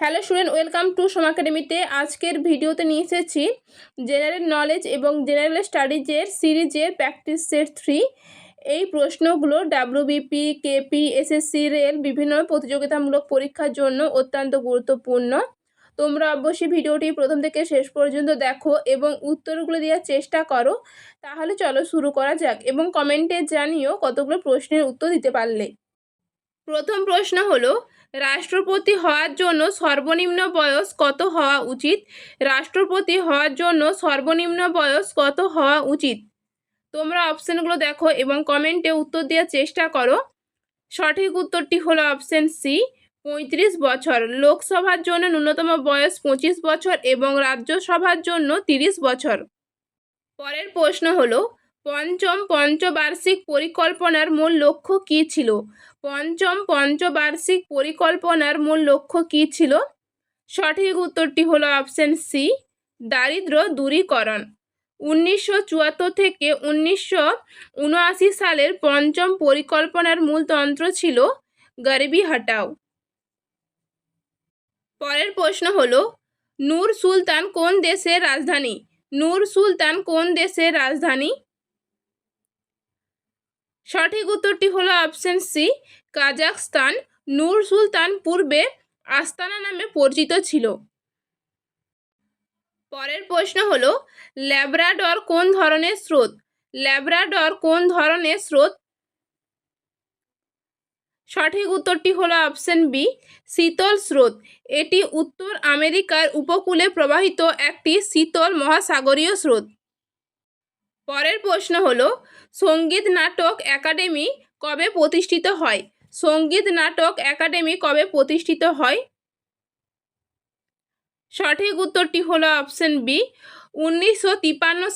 Hello student, welcome to Som একাডেমিতে। আজকের ভিডিওতে নিয়ে এসেছি জেনারেল নলেজ এবং জেনারেল স্টাডিজের সিরিজের প্র্যাকটিস সেট থ্রি। এই প্রশ্নগুলো ডাব্লিউবিপি কেপি এসএসসি রেল বিভিন্ন প্রতিযোগিতামূলক পরীক্ষার জন্য অত্যন্ত গুরুত্বপূর্ণ। তোমরা অবশ্যই ভিডিওটি প্রথম থেকে শেষ পর্যন্ত দেখো এবং উত্তরগুলো দেওয়ার চেষ্টা করো। তাহলে চলো শুরু করা যাক এবং কমেন্টে জানিও কতগুলো প্রশ্নের উত্তর দিতে পারলে। প্রথম প্রশ্ন হলো রাষ্ট্রপতি হওয়ার জন্য সর্বনিম্ন বয়স কত হওয়া উচিত? রাষ্ট্রপতি হওয়ার জন্য সর্বনিম্ন বয়স কত হওয়া উচিত? তোমরা অপশানগুলো দেখো এবং কমেন্টে উত্তর দেওয়ার চেষ্টা করো। সঠিক উত্তরটি হলো অপশান সি, পঁয়ত্রিশ বছর। লোকসভার জন্য ন্যূনতম বয়স পঁচিশ বছর এবং রাজ্যসভার জন্য তিরিশ বছর। পরের প্রশ্ন হলো পঞ্চম পঞ্চবার্ষিক পরিকল্পনার মূল লক্ষ্য কী ছিল? পঞ্চম পঞ্চবার্ষিক পরিকল্পনার মূল লক্ষ্য কী ছিল? সঠিক উত্তরটি হলো অপশান সি, দারিদ্র দূরীকরণ। উনিশশো চুয়াত্তর থেকে উনিশশো উনআশি সালের পঞ্চম পরিকল্পনার মূল তন্ত্র ছিল গরিবি হটাও। পরের প্রশ্ন হলো, নূর সুলতান কোন দেশের রাজধানী? নূর সুলতান কোন দেশের রাজধানী? সঠিক উত্তরটি হলো option C Kazakhstan Nur Sultan পূর্বে আস্তানা নামে পরিচিত ছিল। পরের প্রশ্ন হল, ল্যাব্রাডর কোন ধরনের স্রোত? ল্যাব্রাডর কোন ধরনের স্রোত? সঠিক উত্তরটি হলো অপশন বি শীতল স্রোত। এটি উত্তর আমেরিকার উপকূলে প্রবাহিত একটি শীতল মহাসাগরীয় স্রোত। পরের প্রশ্ন হলো, সংগীত নাটক একাডেমি কবে প্রতিষ্ঠিত হয়? সংগীত নাটক একাডেমি কবে প্রতিষ্ঠিত হয়? সঠিক উত্তরটি হলো অপশন বি। উনিশশো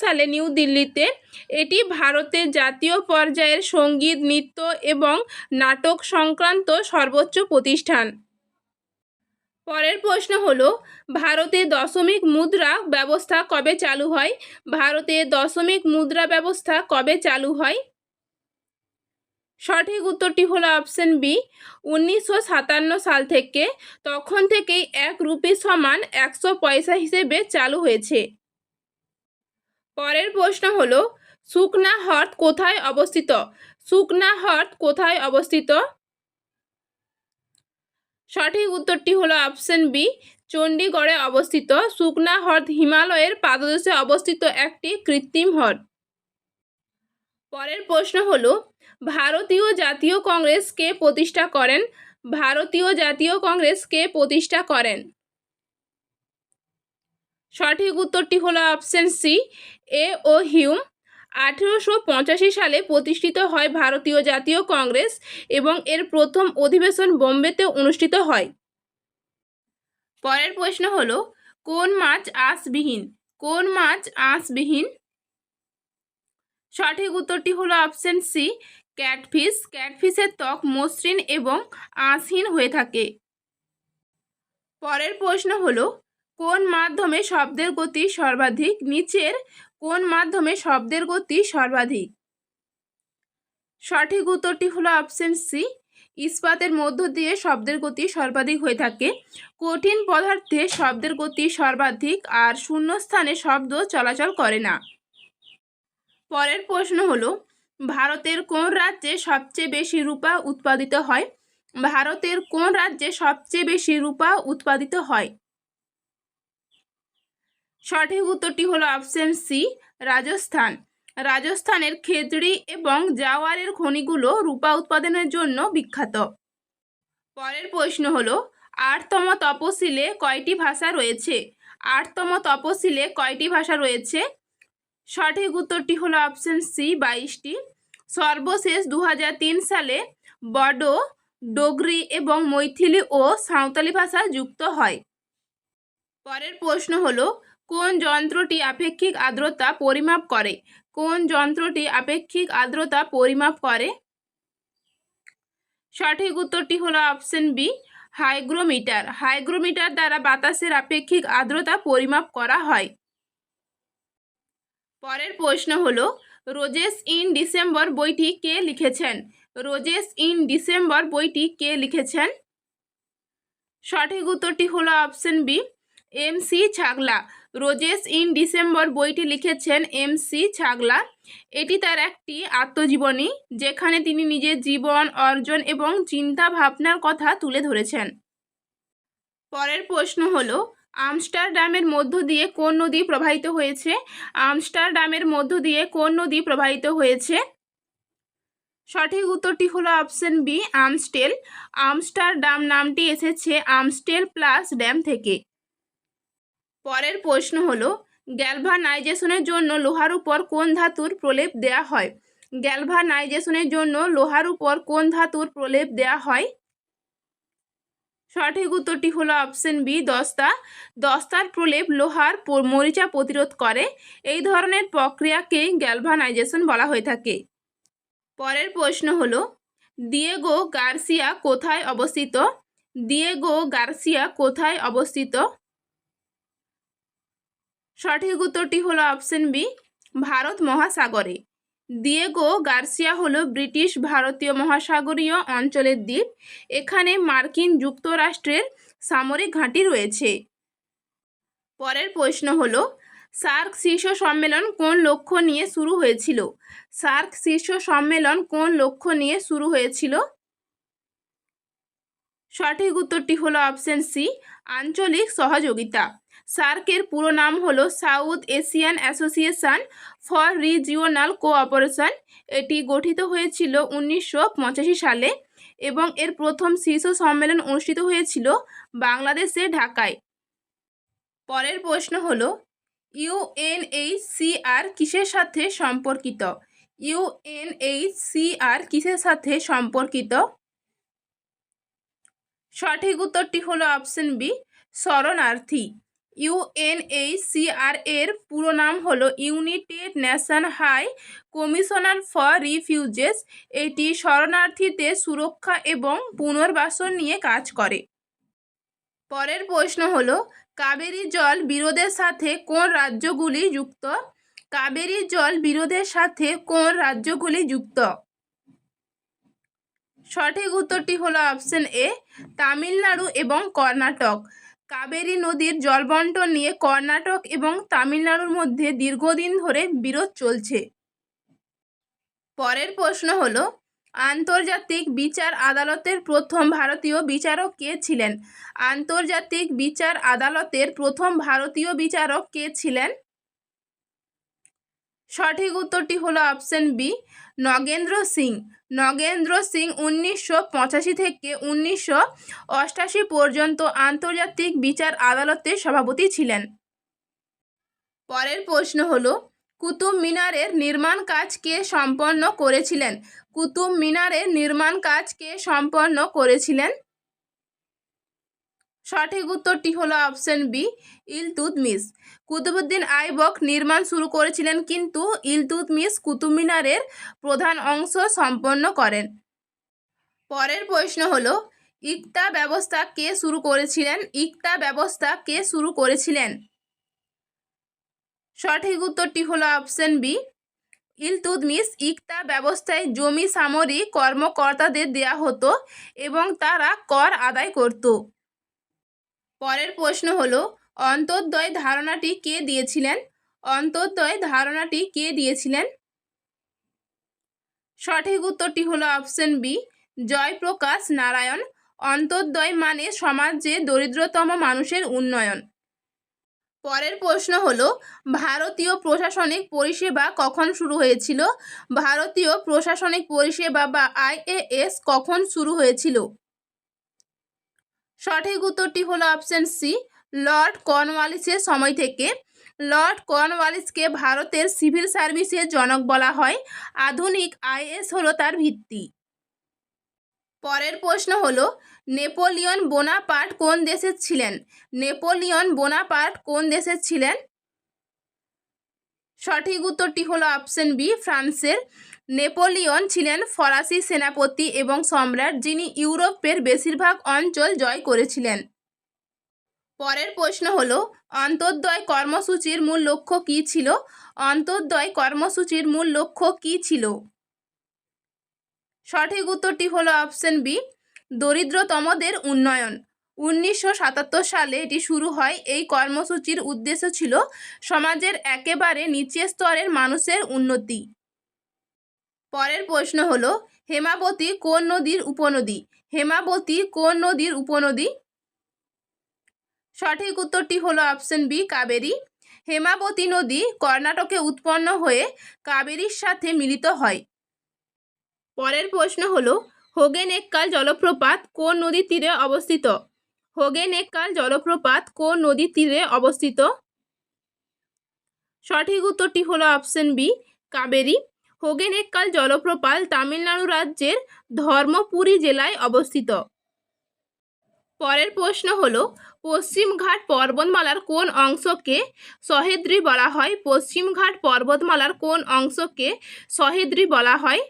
সালে নিউ দিল্লিতে এটি ভারতের জাতীয় পর্যায়ের সংগীত, নৃত্য এবং নাটক সংক্রান্ত সর্বোচ্চ প্রতিষ্ঠান। পরের প্রশ্ন হল, ভারতে দশমিক মুদ্রা ব্যবস্থা কবে চালু হয়? ভারতে দশমিক মুদ্রা ব্যবস্থা কবে চালু হয়? সঠিক উত্তরটি হলো অপশন বি, উনিশশো সাতান্ন সাল থেকে। তখন থেকেই এক রুপি সমান একশো পয়সা হিসেবে চালু হয়েছে। পরের প্রশ্ন হলো সুকনা হ্রদ কোথায় অবস্থিত? সুকনা হ্রদ কোথায় অবস্থিত? সঠিক উত্তরটি হলো অপশন বি, চণ্ডীগড়ে অবস্থিত। সুকনা হ্রদ হিমালয়ের পাদদেশে অবস্থিত একটি কৃত্রিম হ্রদ। পরের প্রশ্ন হলো, ভারতীয় জাতীয় কংগ্রেস কে প্রতিষ্ঠা করেন? ভারতীয় জাতীয় কংগ্রেস কে প্রতিষ্ঠা করেন? সঠিক উত্তরটি হলো option C, A O Hume. আঠেরোশো পঁচাশি সালে প্রতিষ্ঠিত হয় ভারতীয় জাতীয় কংগ্রেস এবং এর প্রথম অধিবেশন বোম্বেতে অনুষ্ঠিত হয়। পরের প্রশ্ন হলো, কোন মাছ আঁশবিহীন? কোন মাছ আঁশবিহীন? সঠিক উত্তরটি হলো অপশন সি ক্যাটফিস ক্যাটফিসের ত্বক মসৃণ এবং আঁশহীন হয়ে থাকে। পরের প্রশ্ন হলো, কোন মাধ্যমে শব্দের গতি সর্বাধিক? নিচের কোন মাধ্যমে শব্দের গতি সর্বাধিক? সঠিক উত্তরটি হলো অপশন সি ইস্পাতের মধ্য দিয়ে শব্দের গতি সর্বাধিক হয়ে থাকে। কঠিন পদার্থে শব্দের গতি সর্বাধিক আর শূন্যস্থানে শব্দ চলাচল করে না। পরের প্রশ্ন হলো, ভারতের কোন রাজ্যে সবচেয়ে বেশি রূপা উৎপাদিত হয়? ভারতের কোন রাজ্যে সবচেয়ে বেশি রূপা উৎপাদিত হয়? সঠিক উত্তরটি হলো অপশন সি রাজস্থান। রাজস্থানের খেজড়ি এবং জাওয়ারের খনিগুলো রূপা উৎপাদনের জন্য বিখ্যাত। পরের প্রশ্ন হলো, আটতম তপশিলে কয়টি ভাষা রয়েছে? আটতম তপশিলে কয়টি ভাষা রয়েছে? সঠিক উত্তরটি হলো অপশন সি বাইশটি। সর্বশেষ দু হাজার তিন সালে বডো, ডোগরি এবং মৈথিলি ও সাঁওতালি ভাষা যুক্ত হয়। পরের প্রশ্ন হলো কোন যন্ত্রটি আপেক্ষিক আর্দ্রতা পরিমাপ করে? কোন যন্ত্রটি আপেক্ষিক আর্দ্রতা পরিমাপ করে? সঠিক উত্তরটি হলো অপশন বি, হাইগ্রোমিটার। হাইগ্রোমিটার দ্বারা বাতাসের আপেক্ষিক আর্দ্রতা পরিমাপ করা হয়। পরের প্রশ্ন হলো, রোজেস ইন ডিসেম্বর বইটি কে লিখেছেন? রোজেস ইন ডিসেম্বর বইটি কে লিখেছেন? সঠিক উত্তরটি হলো option B M C Chagla. Roses in December বইটি লিখেছেন এম সি ছাগলা। এটি তার একটি আত্মজীবনী, যেখানে তিনি নিজের জীবন, অর্জন এবং চিন্তা ভাবনার কথা তুলে ধরেছেন। পরের প্রশ্ন হলো, আমস্টারডামের মধ্য দিয়ে কোন নদী প্রবাহিত হয়েছে? আমস্টারডামের মধ্য দিয়ে কোন নদী প্রবাহিত হয়েছে? সঠিক উত্তরটি হলো অপশন বি, আমস্টেল। আমস্টারডাম নামটি এসেছে আমস্টেল প্লাস ড্যাম থেকে। পরের প্রশ্ন হলো, গ্যালভানাইজেশনের জন্য লোহার উপর কোন ধাতুর প্রলেপ দেয়া হয়? গ্যালভানাইজেশনের জন্য লোহার উপর কোন ধাতুর প্রলেপ দেয়া হয়? সঠিক উত্তরটি হলো অপশন বি, দস্তা। দস্তার প্রলেপ লোহার মরিচা প্রতিরোধ করে। এই ধরনের প্রক্রিয়াকেই গ্যালভানাইজেশন বলা হয়ে থাকে। পরের প্রশ্ন হলো, দিয়েগো গার্সিয়া কোথায় অবস্থিত? দিয়েগো গার্সিয়া কোথায় অবস্থিত? সঠিক উত্তরটি হলো অপশন বি, ভারত মহাসাগরে। দিয়েগো গার্সিয়া হলো ব্রিটিশ ভারতীয় মহাসাগরীয় অঞ্চলের দ্বীপ। এখানে মার্কিন যুক্তরাষ্ট্রের সামরিক ঘাঁটি রয়েছে। পরের প্রশ্ন হলো, সার্ক শীর্ষ সম্মেলন কোন লক্ষ্য নিয়ে শুরু হয়েছিল? সার্ক শীর্ষ সম্মেলন কোন লক্ষ্য নিয়ে শুরু হয়েছিল? সঠিক উত্তরটি হলো অপশন সি, আঞ্চলিক সহযোগিতা। সার্কের পুরো নাম হলো South Asian Association for Regional Cooperation. এটি গঠিত হয়েছিল উনিশশো পঁচাশি সালে এবং এর প্রথম শীর্ষ সম্মেলন অনুষ্ঠিত হয়েছিল বাংলাদেশে ঢাকায়। পরের প্রশ্ন হলো ইউএনএইচসিআর কিসের সাথে সম্পর্কিত? ইউএনএইচসিআর কিসের সাথে সম্পর্কিত? সঠিক উত্তরটি হলো অপশন বি, শরণার্থী। ইউএনএইচসিআর এর পুরো নাম হলো United Nation High Commissioner for Refugees. এটি শরণার্থীদের সুরক্ষা এবং পুনর্বাসন নিয়ে কাজ করে। পরের প্রশ্ন হলো, কাবেরী জল বিরোধের সাথে কোন রাজ্যগুলি যুক্ত? কাবেরী জল বিরোধের সাথে কোন রাজ্যগুলি যুক্ত? সঠিক উত্তরটি হলো অপশন এ, তামিলনাড়ু এবং কর্ণাটক। কাবেরী নদীর জলবন্টন নিয়ে কর্ণাটক এবং তামিলনাড়ুর মধ্যে দীর্ঘদিন ধরে বিরোধ চলছে। পরের প্রশ্ন হল, আন্তর্জাতিক বিচার আদালতের প্রথম ভারতীয় বিচারক কে ছিলেন? আন্তর্জাতিক বিচার আদালতের প্রথম ভারতীয় বিচারক কে ছিলেন? সঠিক উত্তরটি হলো অপশন বি, নগেন্দ্র সিং। নগেন্দ্র সিং উনিশশো পঁচাশি থেকে উনিশশো পর্যন্ত আন্তর্জাতিক বিচার আদালতের সভাপতি ছিলেন। পরের প্রশ্ন হলো, কুতুব মিনারের নির্মাণ কাজ কে সম্পন্ন করেছিলেন? কুতুব মিনারের নির্মাণ কাজ কে সম্পন্ন করেছিলেন? সঠিক উত্তরটি হলো অপশন বি ইলতুতমিশ কুতুবুদ্দিন আইবক নির্মাণ শুরু করেছিলেন কিন্তু ইলতুতমিশ কুতুব মিনারের প্রধান অংশ সম্পন্ন করেন। পরের প্রশ্ন হলো, ইকতা ব্যবস্থা কে শুরু করেছিলেন? ইকতা ব্যবস্থা কে শুরু করেছিলেন? সঠিক উত্তরটি হলো অপশন বি ইলতুতমিশ ইকতা ব্যবস্থায় জমি সামরিক কর্মকর্তাদের দেয়া হতো এবং তারা কর আদায় করত। পরের প্রশ্ন হলো অন্তর্দয় ধারণাটি কে দিয়েছিলেন? অন্তর্দয় ধারণাটি কে দিয়েছিলেন? সঠিক উত্তরটি হলো অপশন বি, জয়প্রকাশ নারায়ণ। অন্তর্দয় মানে সমাজে দরিদ্রতম মানুষের উন্নয়ন। পরের প্রশ্ন হলো, ভারতীয় প্রশাসনিক পরিষেবা কখন শুরু হয়েছিল? ভারতীয় প্রশাসনিক পরিষেবা বা আইএএস কখন শুরু হয়েছিল? সঠিক উত্তরটি হলো অপশন সি, লর্ড কর্নওয়ালিসের সময় থেকে। লর্ড কর্নওয়ালিসকে ভারতের সিভিল সার্ভিসের জনক বলা হয়। আধুনিক আইএস হলো তার ভিত্তি। পরের প্রশ্ন হলো, নেপোলিয়ন বোনাপার্ট কোন দেশের ছিলেন? নেপোলিয়ন বোনাপার্ট কোন দেশের ছিলেন? সঠিক উত্তরটি হলো অপশন বি, ফ্রান্সের। নেপোলিয়ন ছিলেন ফরাসি সেনাপতি এবং সম্রাট যিনি ইউরোপের বেশিরভাগ অঞ্চল জয় করেছিলেন। পরের প্রশ্ন হল অন্তর্দয় কর্মসূচির মূল লক্ষ্য কী ছিল? অন্তর্দয় কর্মসূচির মূল লক্ষ্য কী ছিল? সঠিক উত্তরটি হলো অপশন বি, দরিদ্রতমদের উন্নয়ন। উনিশশো সাতাত্তর সালে এটি শুরু হয়। এই কর্মসূচির উদ্দেশ্য ছিল সমাজের একেবারে নিচের স্তরের মানুষের উন্নতি। পরের প্রশ্ন হলো, হেমাবতী কোন নদীর উপনদী? হেমাবতী কোন নদীর উপনদী? সঠিক উত্তরটি হলো অপশন বি কাবেরী। হেমাবতী নদী কর্ণাটকে উৎপন্ন হয়ে কাবেরীর সাথে মিলিত হয়। পরের প্রশ্ন হলো, হোগেনেক্কাল জলপ্রপাত কোন নদীর তীরে অবস্থিত? হোগেনেক্কাল জলপ্রপাত কোন নদীর তীরে অবস্থিত? সঠিক উত্তরটি হলো অপশন বি কাবেরী। হোগেনেক্কাল জলপ্রপাত তামিলনাড়ু রাজ্যের ধর্মপুরী জেলায় অবস্থিত। পরের প্রশ্ন হলো, পশ্চিমঘাট পর্বতমালার কোন অংশকে সহেদ্রি বলা হয়? পশ্চিমঘাট পর্বতমালার কোন অংশকে সহেদ্রি বলা হয়?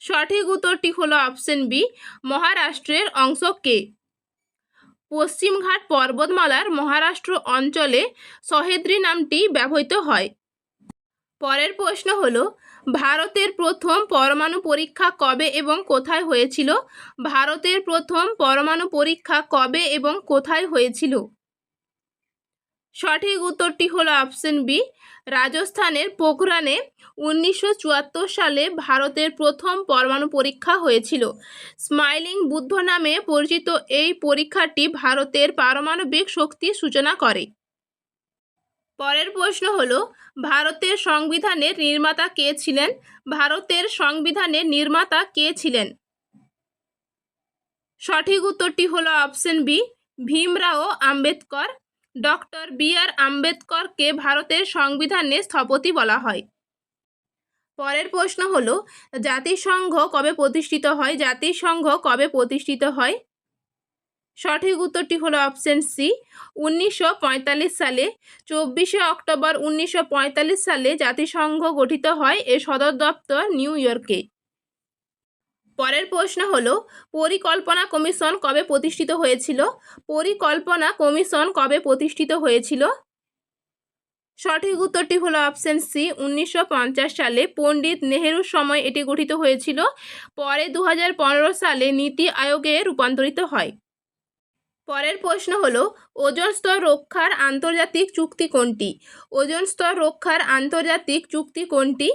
সঠিক উত্তরটি হলো অপশন বি, মহারাষ্ট্রের অংশকে। পশ্চিমঘাট পর্বতমালার মহারাষ্ট্র অঞ্চলে সহেদ্রি নামটি ব্যবহৃত হয়। পরের প্রশ্ন হলো, ভারতের প্রথম পরমাণু পরীক্ষা কবে এবং কোথায় হয়েছিল? ভারতের প্রথম পরমাণু পরীক্ষা কবে এবং কোথায় হয়েছিল? সঠিক উত্তরটি হলো অপশন বি, রাজস্থানের পোখরানে উনিশশো চুয়াত্তর সালে ভারতের প্রথম পরমাণু পরীক্ষা হয়েছিল। স্মাইলিং বুদ্ধ নামে পরিচিত এই পরীক্ষাটি ভারতের পারমাণবিক শক্তির সূচনা করে। পরের প্রশ্ন হল, ভারতের সংবিধানের নির্মাতা কে ছিলেন? ভারতের সংবিধানের নির্মাতা কে ছিলেন? সঠিক উত্তরটি হলো option B, Bhimrao Ambedkar. Doctor B R আম্বেদকরকে ভারতের সংবিধানের স্থপতি বলা হয়। পরের প্রশ্ন হল, জাতিসংঘ কবে প্রতিষ্ঠিত হয়? জাতিসংঘ কবে প্রতিষ্ঠিত হয়? সঠিক উত্তরটি হলো অপশন সি। উনিশশো পঁয়তাল্লিশ সালে, চব্বিশে অক্টোবর উনিশশো পঁয়তাল্লিশ সালে জাতিসংঘ গঠিত হয় এর সদর দপ্তর নিউ ইয়র্কে। পরের প্রশ্ন হলো, পরিকল্পনা কমিশন কবে প্রতিষ্ঠিত হয়েছিল? পরিকল্পনা কমিশন কবে প্রতিষ্ঠিত হয়েছিল? সঠিক উত্তরটি হলো অপশন সি, উনিশশো পঞ্চাশ সালে। পণ্ডিত নেহেরুর সময় এটি গঠিত হয়েছিল। পরে দু হাজার পনেরো সালে নীতি আয়োগে রূপান্তরিত হয়। পরের প্রশ্ন হলো, ওজন স্তর রক্ষার আন্তর্জাতিক চুক্তি কোনটি? ওজন স্তর রক্ষার আন্তর্জাতিক চুক্তি কোনটি?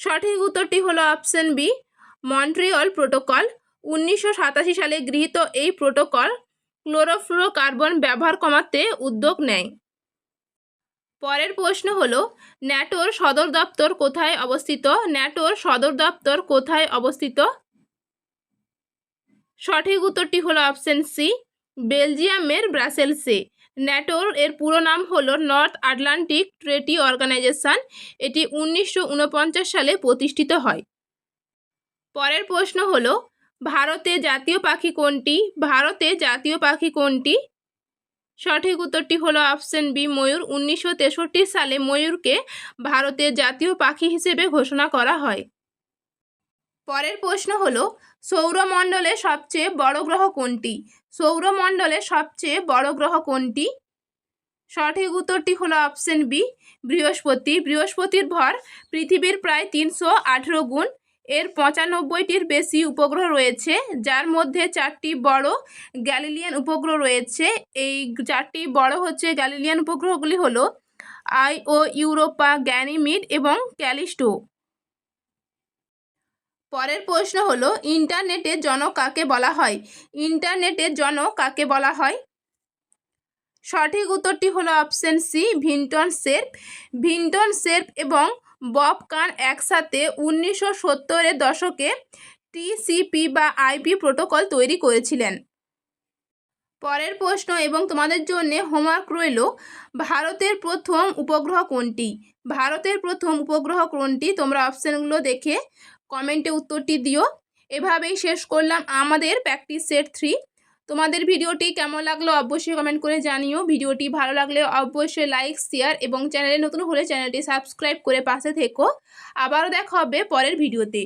সঠিক উত্তরটি হলো অপশন বি, মন্ট্রিয়ল প্রোটোকল। উনিশশো সাতাশি সালে গৃহীত এই প্রোটোকল ক্লোরোফ্লোরোকার্বন ব্যবহার কমাতে উদ্যোগ নেয়। পরের প্রশ্ন হলো, ন্যাটোর সদর দপ্তর কোথায় অবস্থিত? ন্যাটোর সদর দপ্তর কোথায় অবস্থিত? সঠিক উত্তরটি হলো অপশন সি, বেলজিয়ামের ব্রাসেলসে ন্যাটোর এর পুরো নাম হলো নর্থ আটলান্টিক ট্রেটি অর্গানাইজেশন। এটি উনিশশো উনপঞ্চাশ সালে প্রতিষ্ঠিত হয়। পরের প্রশ্ন হলো, ভারতে জাতীয় পাখি কোনটি? ভারতে জাতীয় পাখি কোনটি? সঠিক উত্তরটি হলো অপশন বি, ময়ূর। উনিশশো তেষট্টি সালে ময়ূরকে ভারতের জাতীয় পাখি হিসেবে ঘোষণা করা হয়। পরের প্রশ্ন হলো সৌরমণ্ডলে সবচেয়ে বড় গ্রহ কোনটি? সৌরমণ্ডলে সবচেয়ে বড় গ্রহ কোনটি? সঠিক উত্তরটি হলো অপশন বি, বৃহস্পতি। বৃহস্পতির ভর পৃথিবীর প্রায় তিনশো আঠেরো গুণ। এর পঁচানব্বইটির বেশি উপগ্রহ রয়েছে, যার মধ্যে চারটি বড় গ্যালিলিয়ান উপগ্রহ রয়েছে। এই চারটি বড় হচ্ছে গ্যালিলিয়ান উপগ্রহগুলি হলো আই ও ইউরোপা, গ্যানিমিড এবং ক্যালিস্টো। পরের প্রশ্ন হলো ইন্টারনেটের জনক কাকে বলা হয়? ইন্টারনেটের জনক কাকে বলা হয়? সঠিক উত্তরটি হলো অপশন সি ভিন্টন শেরপ ভিন্টন শেরপ এবং বব কান একসাথে উনিশশো সত্তরের দশকে টিসিপি বা আইপি প্রোটোকল তৈরি করেছিলেন। পরের প্রশ্ন, এবং তোমাদের জন্য হোমওয়ার্ক রইল, ভারতের প্রথম উপগ্রহ কোনটি? ভারতের প্রথম উপগ্রহ কোনটি? তোমরা অপশানগুলো দেখে কমেন্টে উত্তরটি দিও। এভাবেই শেষ করলাম আমাদের প্র্যাকটিস সেট থ্রি তোমাদের ভিডিওটি কেমন লাগল অবশ্যই কমেন্ট করে জানিও। ভিডিওটি ভালো লাগলে অবশ্যই লাইক শেয়ার এবং চ্যানেলে নতুন হলে চ্যানেলটি সাবস্ক্রাইব করে পাশে থেকো। আবারও দেখা হবে পরের ভিডিওতে।